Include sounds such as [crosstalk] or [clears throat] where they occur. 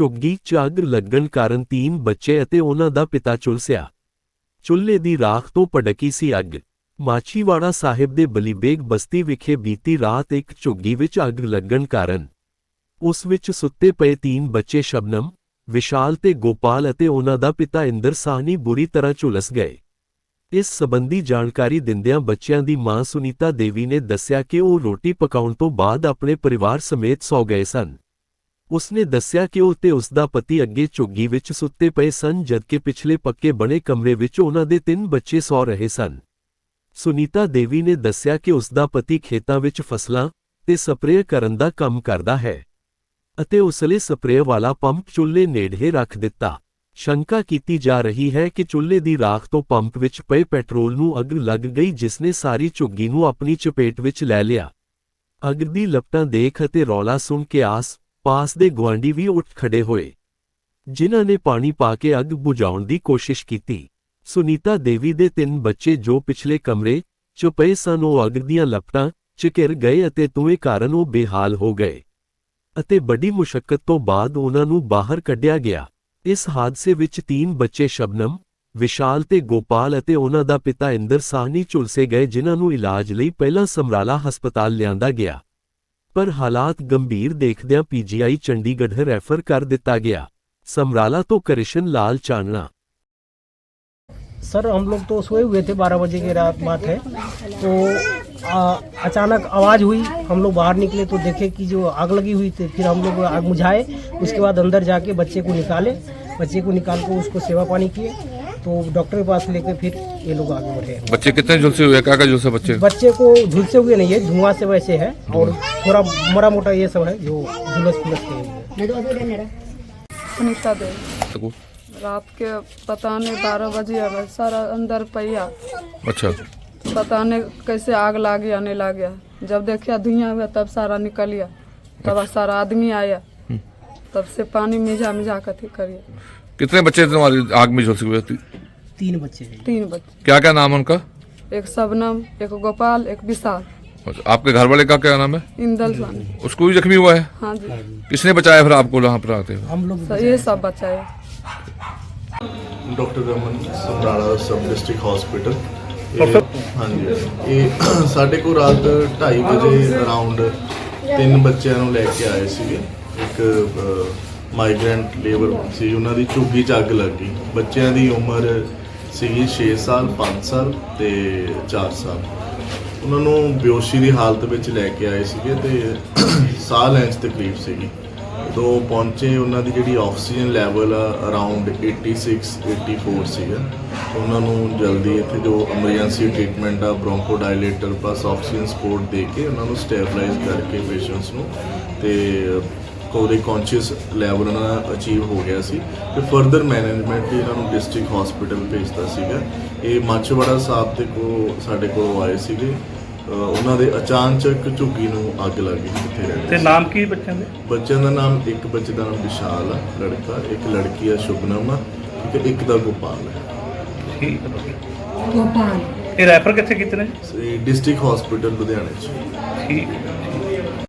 ਝੁੱਗੀ 'ਚ ਅੱਗ ਲੱਗਣ ਕਾਰਨ ਤੀਨ ਬੱਚੇ ਅਤੇ ਉਹਨਾਂ ਦਾ ਪਿਤਾ ਝੁਲਸਿਆ ਚੁੱਲ੍ਹੇ ਦੀ ਰਾਖ ਤੋਂ ਭੜਕੀ ਸੀ ਅੱਗ। ਮਾਛੀਵਾੜਾ ਸਾਹਿਬ ਦੇ ਬਲੀਬੇਗ ਬਸਤੀ ਵਿਖੇ ਬੀਤੀ ਰਾਤ ਇੱਕ ਝੁੱਗੀ ਵਿੱਚ ਅੱਗ ਲੱਗਣ ਕਾਰਨ ਉਸ ਵਿੱਚ ਸੁੱਤੇ ਪਏ ਤੀਨ ਬੱਚੇ ਸ਼ਬਨਮ, ਵਿਸ਼ਾਲ ਤੇ ਗੋਪਾਲ ਅਤੇ ਉਹਨਾਂ ਦਾ ਪਿਤਾ ਇੰਦਰ ਸਾਹਨੀ ਬੁਰੀ ਤਰ੍ਹਾਂ ਝੁਲਸ ਗਏ। ਇਸ ਸਬੰਧੀ ਜਾਣਕਾਰੀ ਦਿੰਦਿਆਂ ਬੱਚਿਆਂ ਦੀ ਮਾਂ ਸੁਨੀਤਾ ਦੇਵੀ ਨੇ ਦੱਸਿਆ ਕਿ ਉਹ ਰੋਟੀ ਪਕਾਉਣ ਤੋਂ ਬਾਅਦ ਆਪਣੇ ਪਰਿਵਾਰ ਸਮੇਤ ਸੌ ਗਏ ਸਨ। ਉਸਨੇ ਦੱਸਿਆ ਕਿ ਉਹ ਤੇ ਉਸ ਦਾ ਪਤੀ ਅੱਗੇ ਝੁੱਗੀ ਵਿੱਚ ਸੁੱਤੇ ਪਏ ਸਨ ਜਦਕਿ ਪਿਛਲੇ ਪੱਕੇ ਬਣੇ ਕਮਰੇ ਵਿੱਚ ਉਹਨਾਂ ਦੇ ਤਿੰਨ ਬੱਚੇ ਸੌ ਰਹੇ ਸਨ। ਸੁਨੀਤਾ ਦੇਵੀ ਨੇ ਦੱਸਿਆ ਕਿ ਉਸ ਦਾ ਪਤੀ ਖੇਤਾਂ ਵਿੱਚ ਫਸਲਾਂ ਤੇ ਸਪਰੇਅ ਕਰਨ ਦਾ ਕੰਮ ਕਰਦਾ ਹੈ ਅਤੇ ਉਸਲੇ ਸਪਰੇਅ ਵਾਲਾ ਪੰਪ ਚੁੱਲ੍ਹੇ ਨੇੜੇ ਰੱਖ ਦਿੱਤਾ। ਸ਼ੰਕਾ ਕੀਤੀ ਜਾ ਰਹੀ ਹੈ ਕਿ ਚੁੱਲ੍ਹੇ ਦੀ ਰਾਖ ਤੋਂ ਪੰਪ ਵਿੱਚ ਪਏ ਪੈਟਰੋਲ ਨੂੰ ਅੱਗ ਲੱਗ ਗਈ ਜਿਸ ਨੇ ਸਾਰੀ ਝੁੱਗੀ ਨੂੰ ਆਪਣੀ ਚਪੇਟ ਵਿੱਚ ਲੈ ਲਿਆ। ਅੱਗ ਦੀ ਲਪਟਾਂ ਦੇਖ ਅਤੇ ਰੌਲਾ ਸੁਣ ਕੇ ਆਸ ਪਾਸ ਦੇ ਗੁਆਂਢੀ ਵੀ ਉੱਠ ਖੜੇ ਹੋਏ। ਜਿਨ੍ਹਾਂ ਨੇ ਪਾਣੀ ਪਾ ਕੇ ਅੱਗ ਬੁਝਾਉਣ ਦੀ ਕੋਸ਼ਿਸ਼ ਕੀਤੀ। ਸੁਨੀਤਾ ਦੇਵੀ ਦੇ ਤਿੰਨ ਬੱਚੇ ਜੋ ਪਿਛਲੇ ਕਮਰੇ 'ਚ ਪਏ ਸਨ, ਉਹ ਅੱਗ ਦੀਆਂ ਲਪਟਾਂ 'ਚ ਘਿਰ ਗਏ ਅਤੇ ਧੂਏ ਕਾਰਨ ਉਹ ਬੇਹਾਲ ਹੋ ਗਏ ਅਤੇ ਬੜੀ ਮੁਸ਼ਕਲ ਤੋਂ ਬਾਅਦ ਉਹਨਾਂ ਨੂੰ ਬਾਹਰ ਕੱਢਿਆ ਗਿਆ। ਇਸ ਹਾਦਸੇ ਵਿੱਚ ਤਿੰਨ ਬੱਚੇ ਸ਼ਬਨਮ, ਵਿਸ਼ਾਲ ਤੇ ਗੋਪਾਲ ਅਤੇ ਉਹਨਾਂ ਦਾ ਪਿਤਾ ਇੰਦਰ ਸਾਹਨੀ ਝੁਲਸੇ ਗਏ, ਜਿਨ੍ਹਾਂ ਨੂੰ ਇਲਾਜ ਲਈ ਪਹਿਲਾਂ ਸਮਰਾਲਾ ਹਸਪਤਾਲ ਲਿਆਂਦਾ ਗਿਆ। ਪਰ ਹਾਲਾਤ ਗੰਭੀਰ ਦੇਖਦਿਆਂ ਪੀਜੀਆਈ ਚੰਡੀਗੜ੍ਹ ਰੈਫਰ ਕਰ ਦਿੱਤਾ ਗਿਆ ਸਮਰਾਲਾ ਤੋਂ ਕ੍ਰਿਸ਼ਨ ਲਾਲ ਚਾਨਣਾ सर हम लोग तो सोए हुए थे बारह बजे की रात बात है तो आ, अचानक आवाज़ हुई हम लोग बाहर निकले तो देखे कि जो आग लगी हुई थी फिर हम लोग आग बुझाए उसके बाद अंदर जाके बच्चे को निकाले बच्चे को निकाल कर उसको सेवा पानी किए तो डॉक्टर के पास लेके फिर ये लोग आगे बढ़े बच्चे कितने झुलसे हुए? क्या क्या झुलसे बच्चे? बच्चे को झुलसे हुए नहीं है धुआँ से वैसे है और थोड़ा मोटा मोटा ये सब है जो झुलस फुलस के सुनीता देवी रात के पता नहीं बारह बजे अब सारा अंदर पैया अच्छा। पता नहीं कैसे आग लाग गया नहीं लाग। गया जब देखिया धुआँ हुआ तब सारा निकल गया तब सारा आदमी आया। तब से पानी मिझा मिझा कर अथी करिए। कितने बच्चे थे तुम्हारी आग में झुलसे हुए? ती- तीन बच्चे हैं तीन बच्चे क्या क्या नाम है उनका एक शबनम एक गोपाल एक विशाल अच्छा, आपके घर वाले का क्या नाम है इंदल स्वामी उसको भी जख्मी हुआ है हाँ जी किसने बचाया फिर आपको यहाँ पर आते हुए हम लोग तो ये सब बचाए doctor Raman Samrala sub district hospital ਹਾਂਜੀ ਇਹ ਸਾਡੇ ਕੋਲ ਰਾਤ 2:30 ਵਜੇ ਅਰਾਊਂਡ ਤਿੰਨ ਬੱਚਿਆਂ ਨੂੰ ਲੈ ਕੇ ਆਏ ਸੀਗੇ ਇੱਕ ਮਾਈਗ੍ਰੈਂਟ ਲੇਬਰ ਸੀ ਉਹਨਾਂ ਦੀ ਝੁੱਗੀ 'ਚ ਅੱਗ ਲੱਗ ਗਈ ਬੱਚਿਆਂ ਦੀ ਉਮਰ ਸੀਗੀ 6 ਸਾਲ 5 ਸਾਲ ਤੇ 4 ਸਾਲ। ਉਹਨਾਂ ਨੂੰ ਬੇਹੋਸ਼ੀ ਦੀ ਹਾਲਤ ਵਿੱਚ ਲੈ ਕੇ ਆਏ ਸੀਗੇ ਤੇ [clears throat] ਸਾਹ ਲੈਣ 'ਚ ਤਕਲੀਫ ਸੀਗੀ। ਜਦੋਂ ਪਹੁੰਚੇ, ਉਹਨਾਂ ਦੀ ਜਿਹੜੀ ਆਕਸੀਜਨ ਲੈਵਲ ਆ ਅਰਾਊਂਡ 86 84 ਸੀਗਾ। ਉਹਨਾਂ ਨੂੰ ਜਲਦੀ ਇੱਥੇ ਜੋ ਐਮਰਜੈਂਸੀ ਟ੍ਰੀਟਮੈਂਟ ਆ bronchodilator plus oxygen support ਦੇ ਕੇ ਉਹਨਾਂ ਨੂੰ ਸਟੇਬਲਾਈਜ਼ ਕਰਕੇ ਪੇਸ਼ੈਂਟਸ ਨੂੰ ਤੇ ਕੋਦੇ ਕੌਨਸ਼ੀਅਸ ਲੈਵਲ ਉਹਨਾਂ ਦਾ ਅਚੀਵ ਹੋ ਗਿਆ ਸੀ। ਤੇ ਫਰਦਰ ਮੈਨੇਜਮੈਂਟ ਲਈ ਇਹਨਾਂ ਨੂੰ ਡਿਸਟ੍ਰਿਕਟ ਹਸਪੀਟਲ ਭੇਜਤਾ ਸੀਗਾ। ਇਹ ਮਾਛਵਾੜਾ ਸਾਹਿਬ ਦੇ ਕੋ ਸਾਡੇ ਕੋਲ ਆਏ ਸੀਗੇ। ਉਹਨਾਂ ਦੇ ਅਚਾਨਚਕ ਝੁੱਗੀ ਨੂੰ ਅੱਗ ਲੱਗ ਗਈ ਕਿੱਥੇ ਰਹਿੰਦੇ ਤੇ। ਨਾਮ ਕੀ ਬੱਚਿਆਂ ਦੇ? ਬੱਚਿਆਂ ਦਾ ਨਾਮ ਇੱਕ ਬੱਚੇ ਦਾ ਨਾਮ ਵਿਸ਼ਾਲ ਆ ਲੜਕਾ। ਇੱਕ ਲੜਕੀ ਆ ਸ਼ੁਭਨਮ ਆ ਹੈ ਇੱਕ ਦਾ ਗੋਪਾਲ ਹੈ ਠੀਕ ਹੈ ਇਹ ਰੈਫਰ ਕਿੱਥੇ ਕੀਤੇ ਨੇ? ਡਿਸਟ੍ਰਿਕਟ ਹਸਪੀਟਲ ਲੁਧਿਆਣੇ ਚ। ਠੀਕ ਹੈ